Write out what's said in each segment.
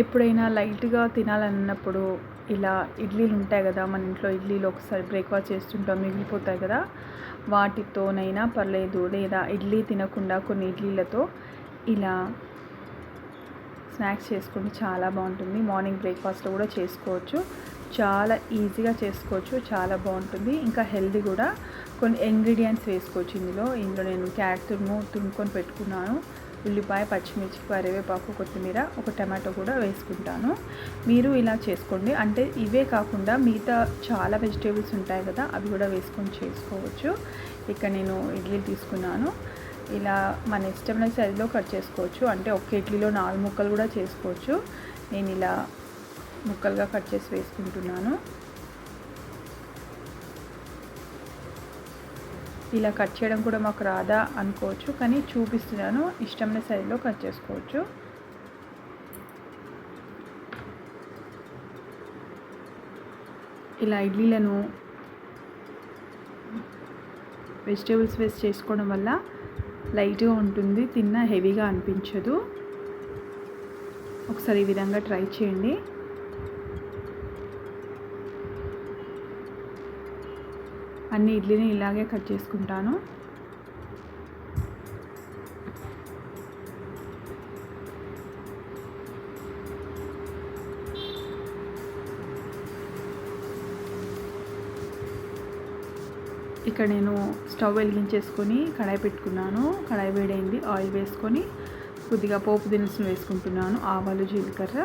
ఎప్పుడైనా లైట్గా తినాలన్నప్పుడు ఇలా ఇడ్లీలు ఉంటాయి కదా మన ఇంట్లో ఇడ్లీలు ఒకసారి బ్రేక్ఫాస్ట్ చేస్తుంటాం మిగిలిపోతాయి కదా వాటితోనైనా పర్లేదు. లేదా ఇడ్లీ తినకుండా కొన్ని ఇడ్లీలతో ఇలా స్నాక్స్ చేసుకుంటే చాలా బాగుంటుంది. మార్నింగ్ బ్రేక్ఫాస్ట్లో కూడా చేసుకోవచ్చు. చాలా ఈజీగా చేసుకోవచ్చు చాలా బాగుంటుంది. ఇంకా హెల్దీ కూడా. కొన్ని ఇంగ్రీడియంట్స్ వేసుకోవచ్చు ఇందులో. ఇందులో నేను క్యారెట్ తురుము తురుముకొని పెట్టుకున్నాను. ఉల్లిపాయ పచ్చిమిర్చి కరివేపాకు కొత్తిమీర ఒక టమాటో కూడా వేసుకుంటాను. మీరు ఇలా చేసుకోండి. అంటే ఇవే కాకుండా మిగతా చాలా వెజిటేబుల్స్ ఉంటాయి కదా అవి కూడా వేసుకొని చేసుకోవచ్చు. ఇక్కడ నేను ఇడ్లీ తీసుకున్నాను. ఇలా మన ఇష్టమైన సైజులో కట్ చేసుకోవచ్చు. అంటే ఒక ఇడ్లీలో నాలుగు ముక్కలు కూడా చేసుకోవచ్చు. నేను ఇలా ముక్కలుగా కట్ చేసి వేసుకుంటున్నాను. ఇలా కట్ చేయడం కూడా మాకు రాదా అనుకోవచ్చు కానీ చూపిస్తున్నాను. ఇష్టమైన సైజులో కట్ చేసుకోవచ్చు. ఇలా ఇడ్లీలను వెజిటేబుల్స్ వేస్ట్ చేసుకోవడం వల్ల లైట్గా ఉంటుంది తిన్న హెవీగా అనిపించదు. ఒకసారి ఈ విధంగా ట్రై చేయండి. అన్ని ఇడ్లీని ఇలాగే కట్ చేసుకుంటాను. ఇక్కడ నేను స్టవ్ వెలిగించేసుకొని కడాయి పెట్టుకున్నాను. కడాయి వేడైంది. ఆయిల్ వేసుకొని కొద్దిగా పోపు దినుసులు వేసుకుంటున్నాను. ఆవాలు జీలకర్ర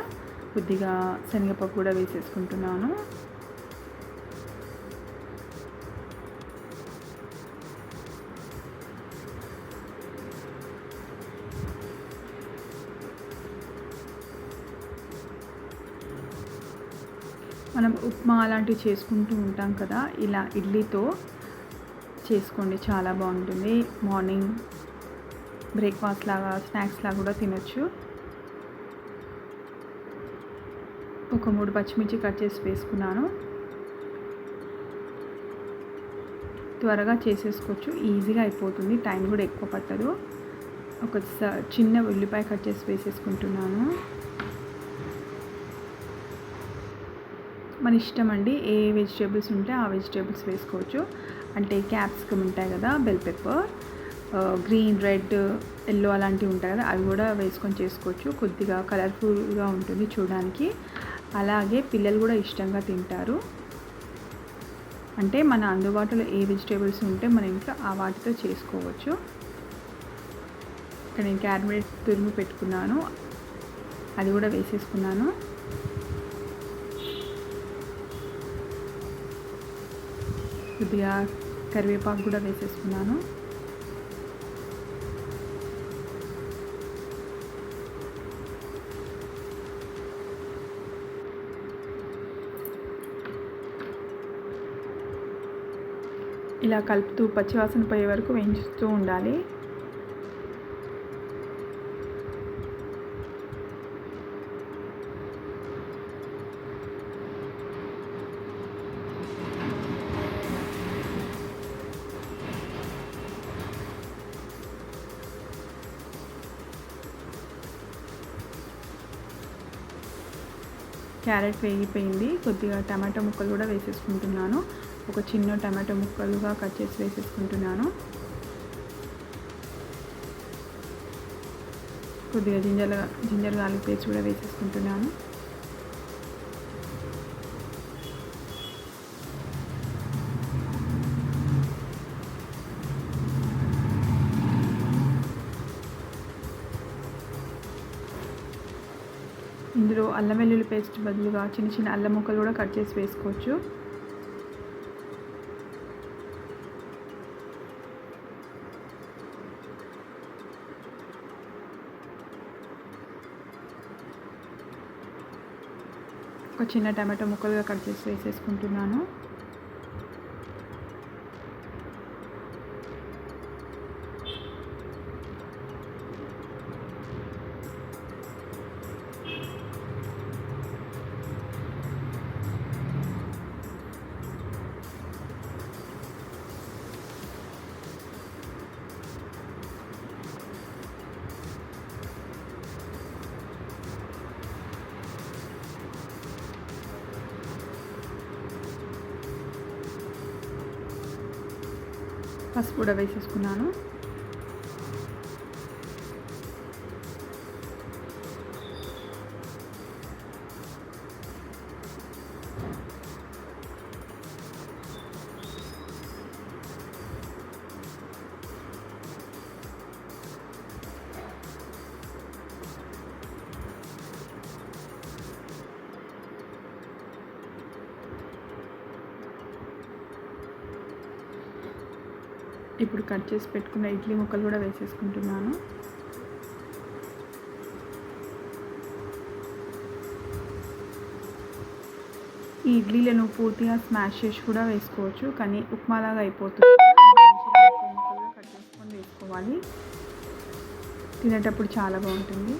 కొద్దిగా శనగపప్పు కూడా వేసేసుకుంటున్నాను. మనం ఉప్మా అలాంటివి చేసుకుంటూ ఉంటాం కదా ఇలా ఇడ్లీతో చేసుకోండి చాలా బాగుంటుంది. మార్నింగ్ బ్రేక్ఫాస్ట్ లాగా స్నాక్స్ లాగా కూడా తినొచ్చు. ఒక మూడు పచ్చిమిర్చి కట్ చేసి వేసుకున్నాను. త్వరగా చేసేసుకోవచ్చు ఈజీగా అయిపోతుంది టైం కూడా ఎక్కువ పట్టదు. ఒక చిన్న ఉల్లిపాయ కట్ చేసి వేసేసుకుంటున్నాను. మన ఇష్టం అండి ఏ వెజిటేబుల్స్ ఉంటే ఆ వెజిటేబుల్స్ వేసుకోవచ్చు. అంటే క్యాప్సికమ్ ఉంటాయి కదా bell pepper green red yellow అలాంటివి ఉంటాయి కదా అవి కూడా వేసుకొని చేసుకోవచ్చు. కొద్దిగా కలర్ఫుల్గా ఉంటుంది చూడడానికి. అలాగే పిల్లలు కూడా ఇష్టంగా తింటారు. అంటే మన అందుబాటులో ఏ వెజిటేబుల్స్ ఉంటే మన ఇంట్లో ఆ వాటితో చేసుకోవచ్చు. ఇక్కడ నేను క్యారెట్ తురుము పెట్టుకున్నాను. అది కూడా వేసేసుకున్నాను. కొద్దిగా కరివేపాకు కూడా వేసేసుకున్నాను. ఇలా కలుపుతూ పచ్చివాసన పోయే వరకు వేయించుతూ ఉండాలి. క్యారెట్ వేగిపోయింది కొద్దిగా టమాటో ముక్కలు కూడా వేసేసుకుంటున్నాను. ఒక చిన్న టమాటో ముక్కలుగా కట్ చేసి వేసేసుకుంటున్నాను. కొద్దిగా జింజర్ జింజర్ గార్లిక్ పేస్ట్ కూడా వేసేసుకుంటున్నాను. ఇందులో అల్లం వెల్లుల్లి పేస్ట్ బదులుగా చిన్న చిన్న అల్లం ముక్కలు కూడా కట్ చేసి వేసుకోవచ్చు. ఒక చిన్న టమాటో ముక్కలుగా కట్ చేసి వేసేసుకుంటున్నాను. పసుపు కూడా వేసేసుకున్నాను. ఇప్పుడు కట్ చేసి పెట్టుకున్న ఇడ్లీ ముక్కలు కూడా వేసేసుకుంటున్నాను. ఈ ఇడ్లీలను పూర్తిగా స్మాష్ చేసి కూడా వేసుకోవచ్చు కానీ ఉప్మాలాగా అయిపోతుంది. కట్ చేసుకొని వేసుకోవాలి. తినేటప్పుడు చాలా బాగుంటుంది.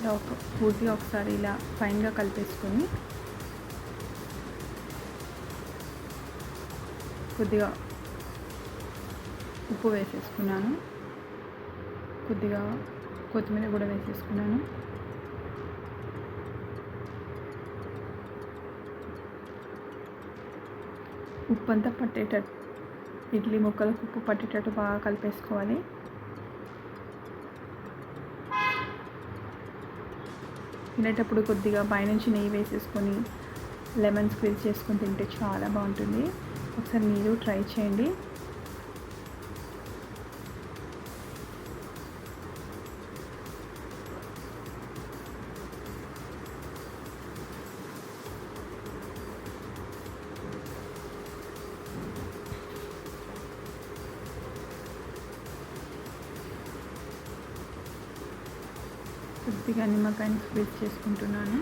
ఇలా ఒక పూర్తిగా ఒకసారి ఇలా ఫైన్గా కలిపేసుకొని కొద్దిగా ఉప్పు వేసేసుకున్నాను. కొద్దిగా కొత్తిమీర కూడా వేసేసుకున్నాను. ఉప్పు అంతా పట్టేటట్టు ఇడ్లీ ముక్కలకు ఉప్పు పట్టేటట్టు బాగా కలిపేసుకోవాలి. తినేటప్పుడు కొద్దిగా పైనుంచి నెయ్యి వేసేసుకొని లెమన్ స్క్వీజ్ చేసుకొని తింటే చాలా బాగుంటుంది. ఒకసారి మీరు ట్రై చేయండి. కొద్దిగా నిమ్మకాయని స్క్వీజ్ చేసుకుంటున్నాను.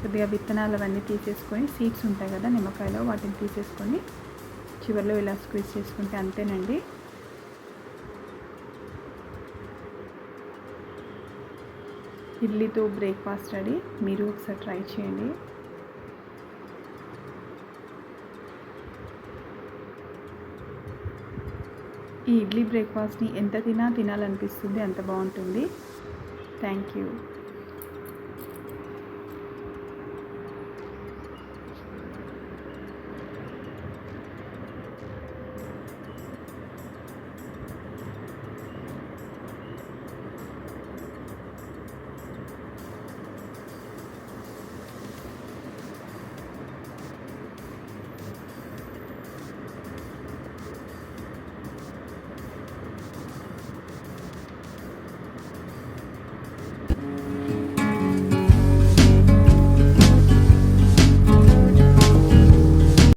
కొద్దిగా విత్తనాలు అవన్నీ తీసేసుకొని సీడ్స్ ఉంటాయి కదా నిమ్మకాయలో వాటిని తీసేసుకొని చివరిలో ఇలా స్క్వీజ్ చేసుకుంటే అంతేనండి. ఇడ్లీతో బ్రేక్ఫాస్ట్ రెడీ. మీరు ఒకసారి ట్రై చేయండి. ఈ ఇడ్లీ బ్రేక్ఫాస్ట్ని ఎంత తినా తినాలనిపిస్తుంది అంత బాగుంటుంది. Thank you.